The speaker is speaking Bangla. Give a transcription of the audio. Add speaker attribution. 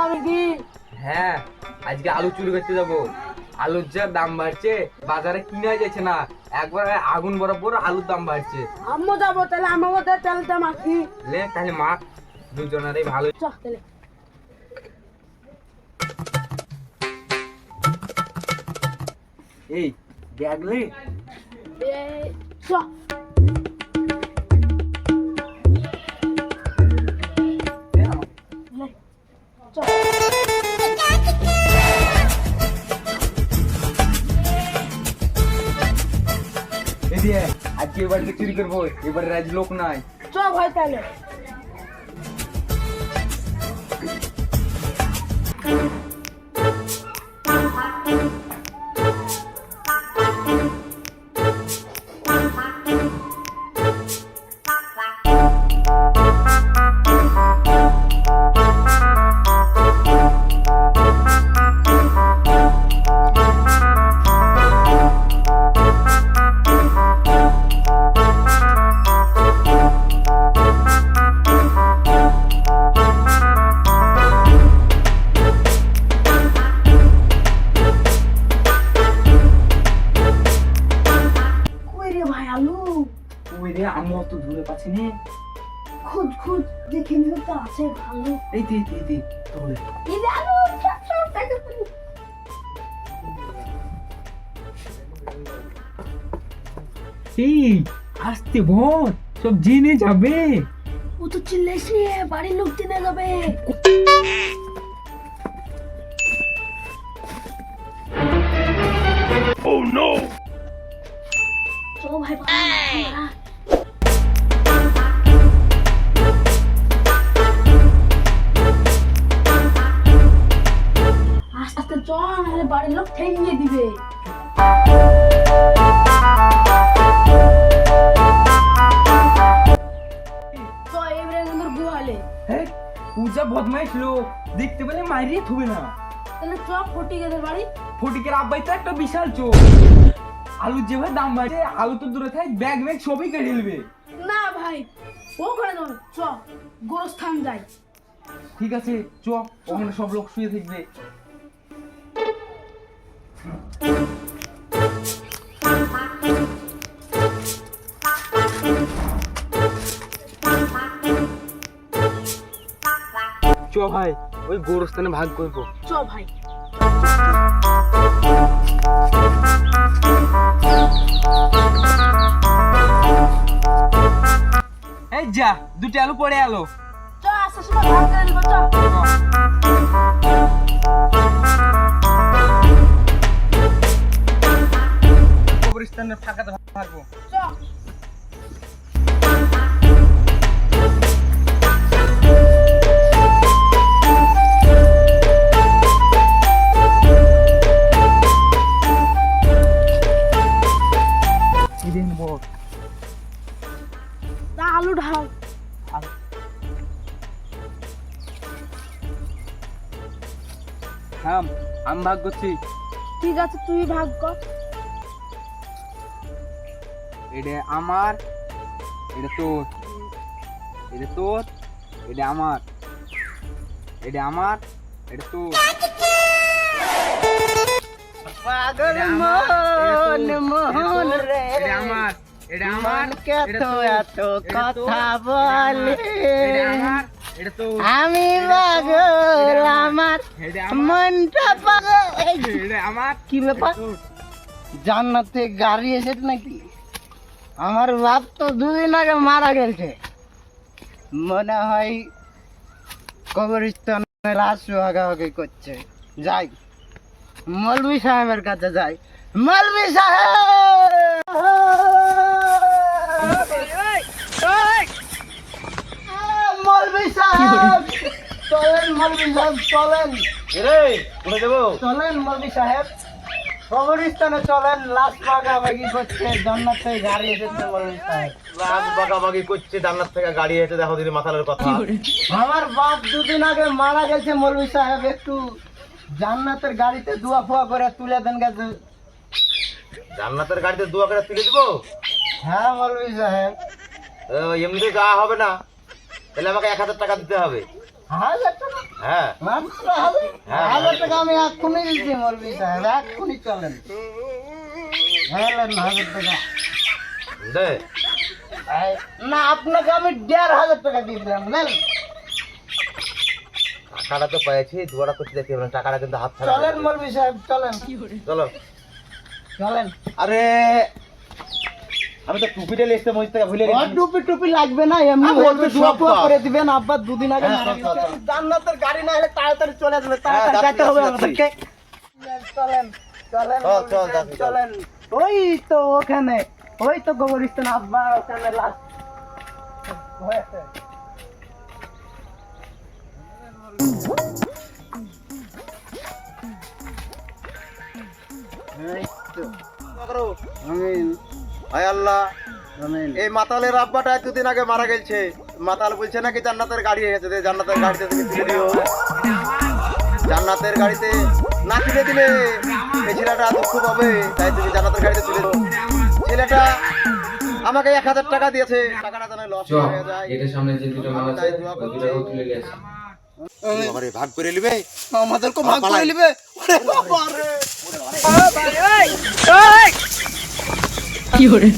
Speaker 1: যাবে কি?
Speaker 2: হ্যাঁ আজকে আলু চুরি করতে যাব। আলুর যা দাম বাড়ছে বাজারে কিনা যাচ্ছে না। একবার আগুন বরাবর আলুর দাম বাড়ছে।
Speaker 1: আম্মু যাব তাহলে আমাকে তেলটা মাখি
Speaker 2: লে তাহলে মা দুজনেরই ভালো।
Speaker 1: চ তাহলে।
Speaker 2: এই ব্যাগ লে।
Speaker 1: চ
Speaker 2: এই দিয়ে আজকে এবারে চুরি করব এবারে রাজ লোক নাই
Speaker 1: চ ভাই তাহলে কই
Speaker 2: ওই রে আমি অত দূরে পাচ্ছি নে।
Speaker 1: খুদ খুদ দেখে নিও তো আছে ভালো।
Speaker 2: এই দে দে দে তোলে
Speaker 1: এই যে আলু চল, চল, তাকে তুলি।
Speaker 2: আসতে বল সব জেনে যাবে।
Speaker 1: ও তো চিল্লাইস বাড়ির লোক জেনে যাবে।
Speaker 2: বদমাইশ লোক দেখতে পেলে মাইরিয়ে থুবে না।
Speaker 1: তাহলে চপ বাড়ি।
Speaker 2: ফটিকের আব্বাই তো একটা বিশাল চোখ আলুর যেভাবে দাম বাড়ছে আলু তো দূরে থাকে ব্যাগ ব্যাগ সবই কেটে নেবে।
Speaker 1: না ভাই ওখানে যাব চ গোরস্থান যাই।
Speaker 2: ঠিক আছে চ ওখানে সব লোক শুয়ে থাকবে। ভাই। ওই গোরস্থানে ভাগ করব।
Speaker 1: চ ভাই।
Speaker 2: এই যা দুটি আলু পড়ে আলো
Speaker 1: চ আস্তে আস্তে ভাগ করে নিব চ
Speaker 2: কবরস্থানের ফাঁকাতে থাকব
Speaker 1: চ।
Speaker 2: আমি ভাগ করছি
Speaker 1: ঠিক আছে তুই ভাগ কর।
Speaker 2: এটা আমার এটা তোর। এটা তোর এটা আমার। এটা আমার এটা তোর।
Speaker 3: পাগল
Speaker 2: আমার,
Speaker 3: মন
Speaker 2: এটা
Speaker 3: মোহন রে।
Speaker 2: এটা আমার এটা আমার
Speaker 3: মনকে তো এত কথা বলে।
Speaker 2: আমার, এটা তোর,
Speaker 3: আমি পাগল আমার মনটা পাগল।
Speaker 2: আমার
Speaker 3: কি ব্যাপার? জান্নাতে গাড়ি এসেছে নাকি আমার বাপ তো দুদিন আগে মারা গেছে। মনে হয় কবরস্থানে লাশ ভাগাভাগি করছে। যাই মলবি সাহেবের কাছে যাই। মৌলভি সাহেব মৌলভি সাহেব মৌলভি সাহেব চলেন।
Speaker 4: রে যাব?
Speaker 3: চলেন মৌলভি সাহেব। কবরস্থানে চলেন লাশ করছে জান্নাতে গাড়ি এসেছে মৌলভি সাহেব।
Speaker 4: বাগাবাগি করছে জান্নাত থেকে গাড়ি এসে দেখো দিদি মাথালের কথা।
Speaker 3: আমার বাপ দুদিন আগে মারা গেছে মৌলভি সাহেব একটু জান্নাতের গাড়িতে দুয়া ফুয়া করে তুলে দেন গেছে।
Speaker 4: জান্নাতের গাড়িতে দোয়া করে তুলে দিবো?
Speaker 3: হ্যাঁ মৌলভি সাহেব।
Speaker 4: ও, এমনিতে যাওয়া হবে না। তাহলে আমাকে এক হাজার টাকা দিতে হবে।
Speaker 3: হাজার টাকা
Speaker 4: হ্যাঁ।
Speaker 3: মাত্র হাজার
Speaker 4: হ্যাঁ,
Speaker 3: হাজার টাকা আমি এক্ষুনি দিচ্ছি মরবি সাহেব এক্ষুনি চলেন হাজার টাকা
Speaker 4: দে।
Speaker 3: না আপনাকে আমি দেড় হাজার টাকা দিয়ে দিলাম নেন।
Speaker 4: টাকাটা তো পেয়েছি দুয়ারা করতে দেখতে পারেন টাকাটা কিন্তু হাত ছাড়া
Speaker 3: চলেন মরবি সাহেব চলেন।
Speaker 4: চলো।
Speaker 3: চলেন।
Speaker 4: আরে আমি তো টুপিটা লিখতে মধ্যে থেকে ভুলে গেছি।
Speaker 3: টুপি টুপি লাগবে না এমনি দুয়া
Speaker 4: সব
Speaker 3: করে দিবেন আব্বা দুদিন আগে
Speaker 4: হ্যাঁ।
Speaker 3: জান্নাতের গাড়ি না এলে তাড়াতাড়ি চলে আসবে
Speaker 4: হ্যাঁ,
Speaker 3: তাড়াতাড়ি যেতে হবে আমাদেরকে। চলেন চলেন ওই তো ওখানে ওই তো গোবরিস্তান আব্বা ওখানে লাস্ট আমিন
Speaker 4: হায় আল্লাহ। এই মাতালের আব্বাটা দুদিন আগে মারা গেছে। মাতাল বলছে নাকি জান্নাতের গাড়ি গেছে জান্নাতের গাড়িতে তুমি তুলে দিও। জান্নাতের গাড়িতে না তুলে দিলে এই ছেলেটা দুঃখ পাবে তাই তুমি জান্নাতের গাড়িতে তুলে দাও। ছেলেটা আমাকে এক হাজার টাকা দিয়েছে টাকাটা যেন লস হয়ে যায়।
Speaker 2: এটা সামনে যে দুটো মাল আছে দুটো তুলে নিয়ে আসি।
Speaker 4: ভাগ করে নিবে?
Speaker 3: আমাদেরকে ভাগ করে নিবে? ওরে বাবা রে
Speaker 1: কি করে